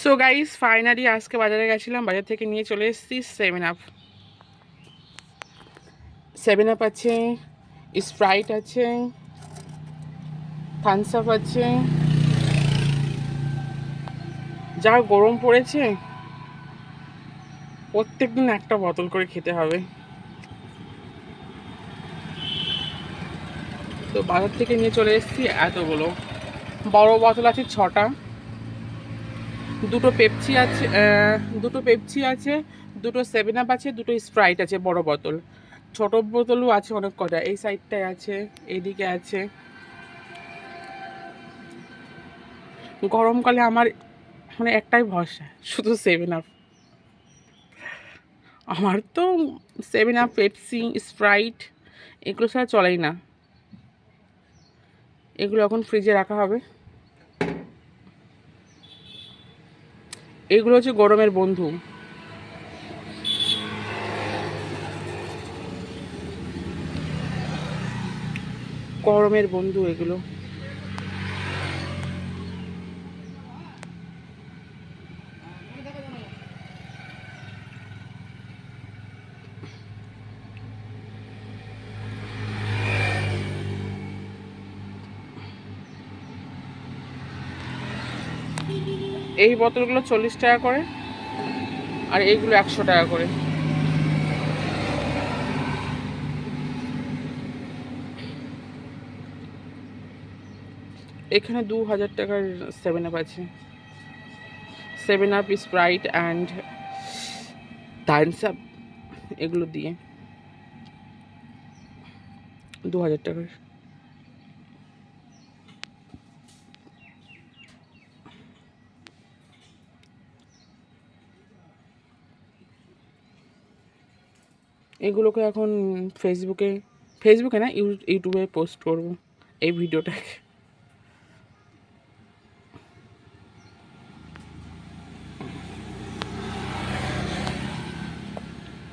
So guys finally আজকে বাজারে গেছিলাম, বাজার থেকে নিয়ে চলে এসেছি সেভেন আপ সেভেন আপ আছে স্প্রাইট আছে থামস আপ আছে। যা গরম পড়েছে প্রত্যেক দিন একটা বোতল করে খেতে হবে। তো বাজার থেকে নিয়ে চলে এসেছি এতগুলো। বড় বোতল আছে ছটা। দুটো পেপসি আছে দুটো পেপসি আছে, দুটো সেভেন আপ আছে, দুটো স্প্রাইট আছে, বড় বোতল। ছোট বোতলও আছে অনেক কটা। এই সাইডটায় আছে এইদিকে আছে। গরমকালে আমার মানে একটাই ভরসা, শুধু সেভেন আপ আমার তো সেভেন আপ পেপসি স্প্রাইট এগুলো ছাড়া চলেই না। এগুলো এখন ফ্রিজে রাখা হবে। এগুলো হচ্ছে গরমের বন্ধু। গরমের বন্ধু এগুলো। এই বোতলগুলো চল্লিশ টাকা করে আর এইগুলো একশো টাকা করে। এখানে দু হাজার টাকার সেভেন আপ আছে। Seven Up Sprite and Thums Up এগুলো দিয়ে। দু হাজার টাকার। এগুলোকে এখন ফেসবুকে ফেসবুকে না ইউ- ইউটিউবে পোস্ট করব এই ভিডিওটাকে